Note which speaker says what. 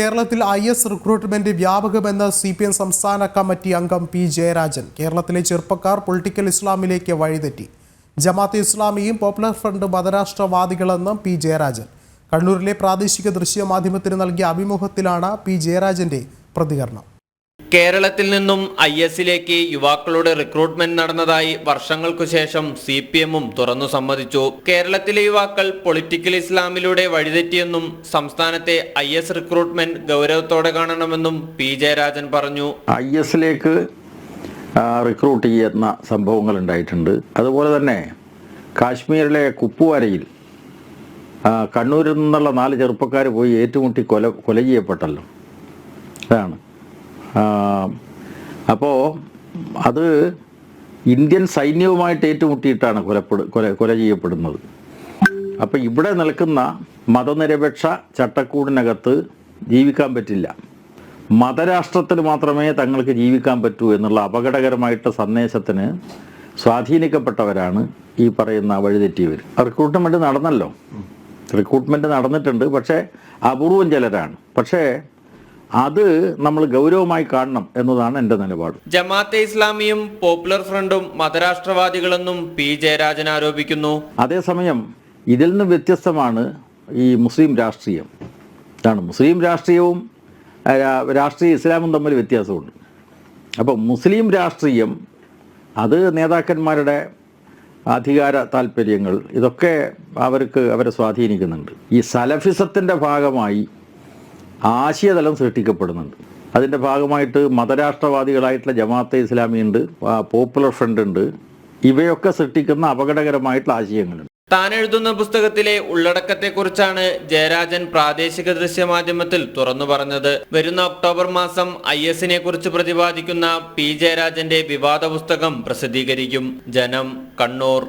Speaker 1: കേരളത്തിൽ I S recruitment വ്യാപകമെന്ന് C P M സംസ്ഥാന കമ്മിറ്റി അംഗം പി ജയരാജൻ കേരളത്തിലെ ചെറുപ്പക്കാർ പൊളിറ്റിക്കൽ ഇസ്ലാമിലേക്ക് വഴിതെറ്റി. ജമാഅത്ത് ഇസ്ലാമിയും പോപ്പുലർ ഫ്രണ്ട് മതരാഷ്ട്രവാദികളെന്നും പി ജയരാജൻ. കണ്ണൂരിലെ പ്രാദേശിക ദൃശ്യമാധ്യമത്തിന് നൽകിയ അഭിമുഖത്തിലാണ് പി ജയരാജന്റെ പ്രതികരണം.
Speaker 2: കേരളത്തിൽ നിന്നും ഐ എസിലേക്ക് യുവാക്കളുടെ റിക്രൂട്ട്മെന്റ് നടന്നതായി വർഷങ്ങൾക്കു ശേഷം സി പി എമ്മും തുറന്നു സമ്മതിച്ചു. കേരളത്തിലെ യുവാക്കൾ പൊളിറ്റിക്കൽ ഇസ്ലാമിലൂടെ വഴിതെറ്റിയെന്നും സംസ്ഥാനത്തെ ഐ എസ് റിക്രൂട്ട്മെന്റ് ഗൗരവത്തോടെ കാണണമെന്നും പി ജയരാജൻ പറഞ്ഞു.
Speaker 3: ഐ എസിലേക്ക് റിക്രൂട്ട് ചെയ്യുന്ന സംഭവങ്ങൾ ഉണ്ടായിട്ടുണ്ട്. അതുപോലെ തന്നെ കാശ്മീരിലെ കുപ്പുവാരയിൽ കണ്ണൂരിൽ നിന്നുള്ള നാല് ചെറുപ്പക്കാർ പോയി ഏറ്റുമുട്ടി കൊല കൊല ചെയ്യപ്പെട്ടല്ലോ. അതാണ്. അപ്പോൾ അത് ഇന്ത്യൻ സൈന്യവുമായിട്ട് ഏറ്റുമുട്ടിയിട്ടാണ് കൊലപ്പെടു കൊല കൊല ചെയ്യപ്പെടുന്നത്. അപ്പോൾ ഇവിടെ നിൽക്കുന്ന മതനിരപേക്ഷ ചട്ടക്കൂടിനകത്ത് ജീവിക്കാൻ പറ്റില്ല. മതരാഷ്ട്രത്തിന് മാത്രമേ തങ്ങൾക്ക് ജീവിക്കാൻ പറ്റൂ എന്നുള്ള അപകടകരമായിട്ട് സന്ദേശത്തിന് സ്വാധീനിക്കപ്പെട്ടവരാണ് ഈ പറയുന്ന വഴിതെറ്റിയവർ റിക്രൂട്ട്മെന്റ് നടന്നല്ലോ. റിക്രൂട്ട്മെന്റ് നടന്നിട്ടുണ്ട്. പക്ഷേ അപൂർവം ചിലരാണ്. പക്ഷേ അത് നമ്മൾ ഗൗരവമായി കാണണം എന്നതാണ് എന്റെ നിലപാട്.
Speaker 2: ജമാഅത്തെ ഇസ്ലാമിയും പോപ്പുലർ ഫ്രണ്ടും മതരാഷ്ട്രവാദികളെന്നും പി ജയരാജൻ ആരോപിക്കുന്നു.
Speaker 3: അതേസമയം ഇതിൽ നിന്ന് വ്യത്യസ്തമാണ് ഈ മുസ്ലിം രാഷ്ട്രീയം. ഇതാണ് മുസ്ലിം രാഷ്ട്രീയവും രാഷ്ട്രീയ ഇസ്ലാമും തമ്മിൽ വ്യത്യാസമുണ്ട്. അപ്പോൾ മുസ്ലിം രാഷ്ട്രീയം അത് നേതാക്കന്മാരുടെ അധികാര താല്പര്യങ്ങൾ ഇതൊക്കെ അവർക്ക് അവരെ സ്വാധീനിക്കുന്നുണ്ട്. ഈ സലഫിസത്തിന്റെ ഭാഗമായി ആശയതലം സൃഷ്ടിക്കപ്പെടുന്നുണ്ട്. അതിന്റെ ഭാഗമായിട്ട് മതരാഷ്ട്രവാദികളായിട്ടുള്ള ജമാഅത്തെ ഇസ്ലാമി ഉണ്ട് പോപ്പുലർ ഫ്രണ്ട് ഉണ്ട്. ഇവയൊക്കെ സൃഷ്ടിക്കുന്ന അപകടകരമായിട്ടുള്ള ആശയങ്ങളുണ്ട്.
Speaker 2: താൻ എഴുതുന്ന പുസ്തകത്തിലെ ഉള്ളടക്കത്തെക്കുറിച്ചാണ് ജയരാജൻ പ്രാദേശിക ദൃശ്യമാധ്യമത്തിൽ തുറന്നു പറഞ്ഞത്. വരുന്ന ഒക്ടോബർ മാസം ഐ എസിനെ കുറിച്ച് പ്രതിപാദിക്കുന്ന പി ജയരാജന്റെ വിവാദ പുസ്തകം പ്രസിദ്ധീകരിക്കും. ജനം കണ്ണൂർ.